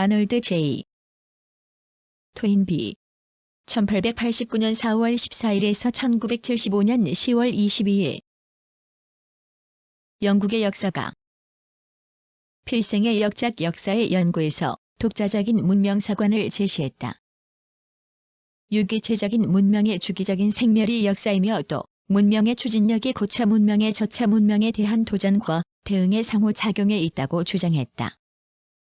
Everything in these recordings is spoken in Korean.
아놀드 제이. 토인비. 1889년 4월 14일에서 1975년 10월 22일. 영국의 역사가 필생의 역작 역사의 연구에서 독자적인 문명사관을 제시했다. 유기체적인 문명의 주기적인 생멸이 역사이며 또 문명의 추진력이 고차 문명의 저차 문명에 대한 도전과 대응의 상호작용에 있다고 주장했다.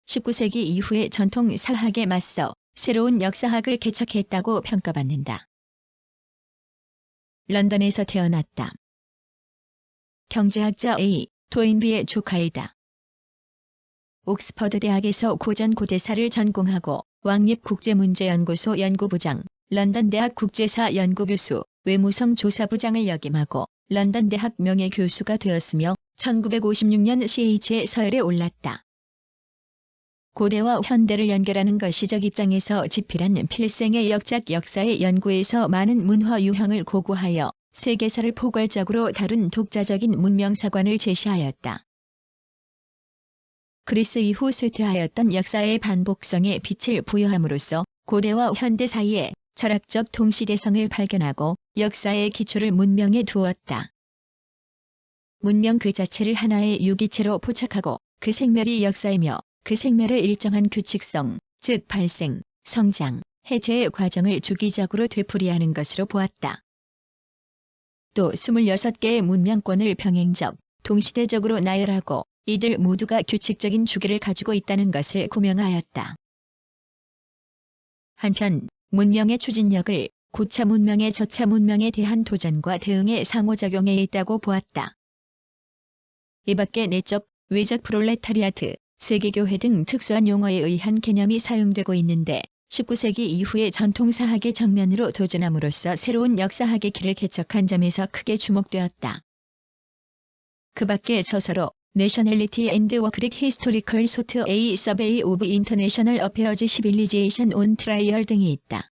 19세기 이후의 전통 사학에 맞서 새로운 역사학을 개척했다고 평가받는다. 런던에서 태어났다. 경제학자 A. 토인비의 조카이다. 옥스퍼드 대학에서 고전 고대사를 전공하고 왕립국제문제연구소 연구부장, 런던대학 국제사 연구교수, 외무성 조사부장을 역임하고 런던대학 명예교수가 되었으며 1956년 CH의 서열에 올랐다. 고대와 현대를 연결하는 것이적 입장에서 지필한 필생의 역작 역사의 연구에서 많은 문화 유형을 고고하여 세계사를 포괄적으로 다룬 독자적인 문명사관을 제시하였다. 그리스 이후 쇠퇴하였던 역사의 반복성에 빛을 부여함으로써 고대와 현대 사이에 철학적 동시대성을 발견하고 역사의 기초를 문명에 두었다. 문명 그 자체를 하나의 유기체로 포착하고 그 생멸이 역사이며 그 생멸의 일정한 규칙성, 즉 발생, 성장, 해체의 과정을 주기적으로 되풀이하는 것으로 보았다. 또 26개의 문명권을 병행적, 동시대적으로 나열하고 이들 모두가 규칙적인 주기를 가지고 있다는 것을 구명하였다. 한편 문명의 추진력을 고차 문명의 저차 문명에 대한 도전과 대응의 상호작용에 있다고 보았다. 이 밖에 내적, 외적 프롤레타리아트, 세계교회 등 특수한 용어에 의한 개념이 사용되고 있는데 19세기 이후의 전통사학의 정면으로 도전함으로써 새로운 역사학의 길을 개척한 점에서 크게 주목되었다. 그 밖에 저서로 Nationality and Work Historical Sort A Survey of International Affairs Civilization on Trial 등이 있다.